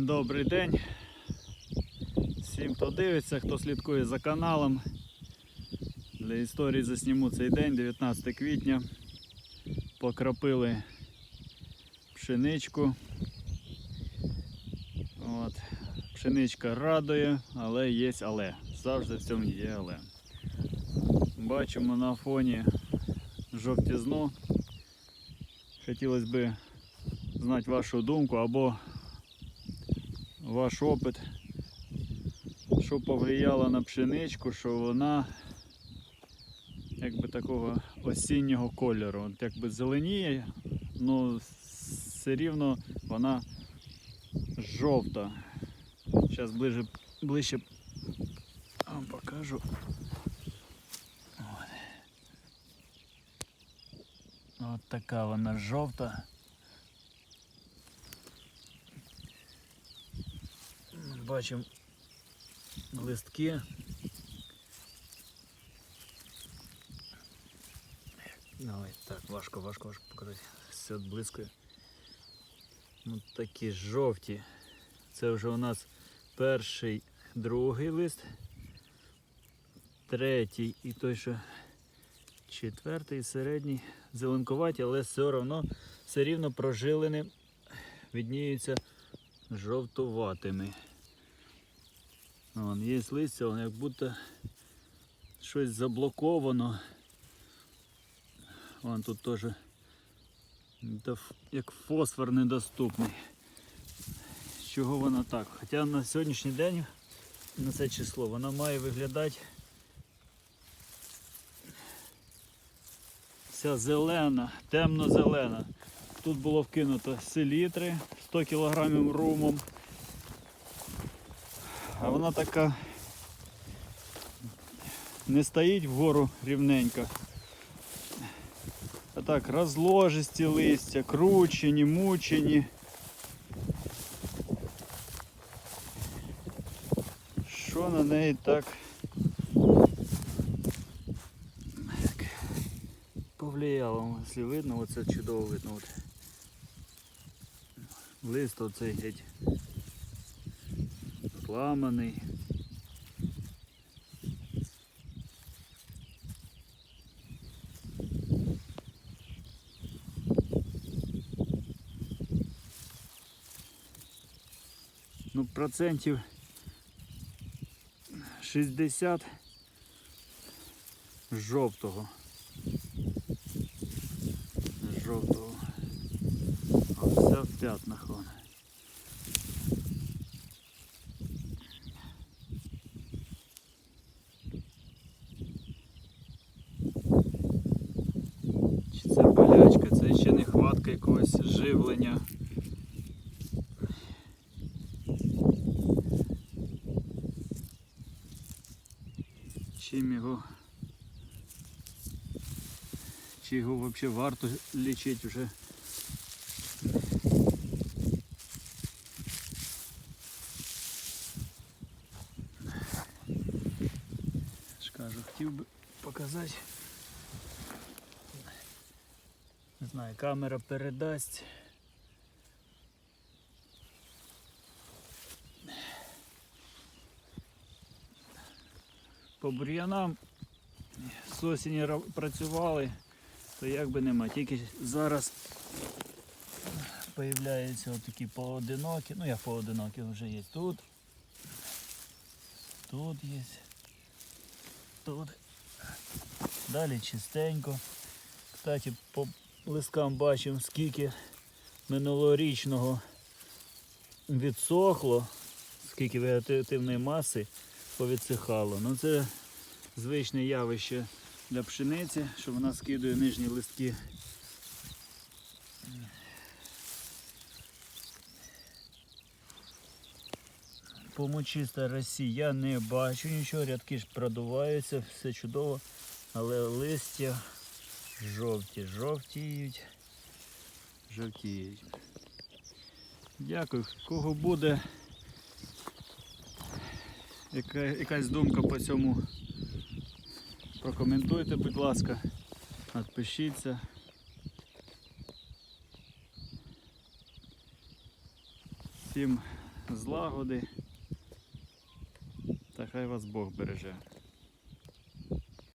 Добрий день. Всім, хто дивиться, хто слідкує за каналом. Для історії засніму цей день, 19 квітня. Покропили пшеничку. От. Пшеничка радує, але є але. Завжди в цьому є але. Бачимо на фоні жовтізну. Хотілося б знати вашу думку або ваш опит, що повлияло на пшеничку, що вона якби такого осіннього кольору. От якби зеленіє, але все рівно вона жовта. Зараз ближе, ближче вам покажу. От така вона жовта. Бачимо листки. Давай, так, важко, важко, важко показати. Все блискає. Ну, такі жовті. Це вже у нас перший, другий лист, третій і той, що четвертий, середній, зеленкуваті, але все одно все рівно прожилини відніються жовтуватими. Вон, є листя, воно як будто щось заблоковано. Вон тут теж як фосфор недоступний. Чого вона так? Хоча на сьогоднішній день, на це число, вона має виглядати вся зелена, темно-зелена. Тут було вкинуто селітри 100 кг румом. А вона така не стоїть вгору рівненько. А так, розложисті листя, кручені, мучені. Що на неї так повлияло, якщо видно, оце чудово видно. Лист оцей геть зламаний. Ну, процентів 60 жовтого. Жовтого. Вся в п'ятнах вона. живлення. Чим його. Чи його взагалі варто лічити вже. ж кажу, хотів би показати. Не знаю, камера передасть. По бур'янам з працювали, то як би нема. Тільки зараз появляються такі поодинокі, ну як поодинокі вже є тут. Тут є. Тут. Далі чистенько. Кстати, по листкам бачимо, скільки минулорічного відсохло, скільки вегетативної маси повідсихало. Ну це звичне явище для пшениці, що вона скидує нижні листки. Помочиста Росія я не бачу нічого, рядки ж продуваються, все чудово, але листя жовті, жовтіють, жовтіють. Дякую. Кого буде яка, якась думка по цьому, прокоментуйте, будь ласка, підпишіться. Всім злагоди. Та хай вас Бог береже.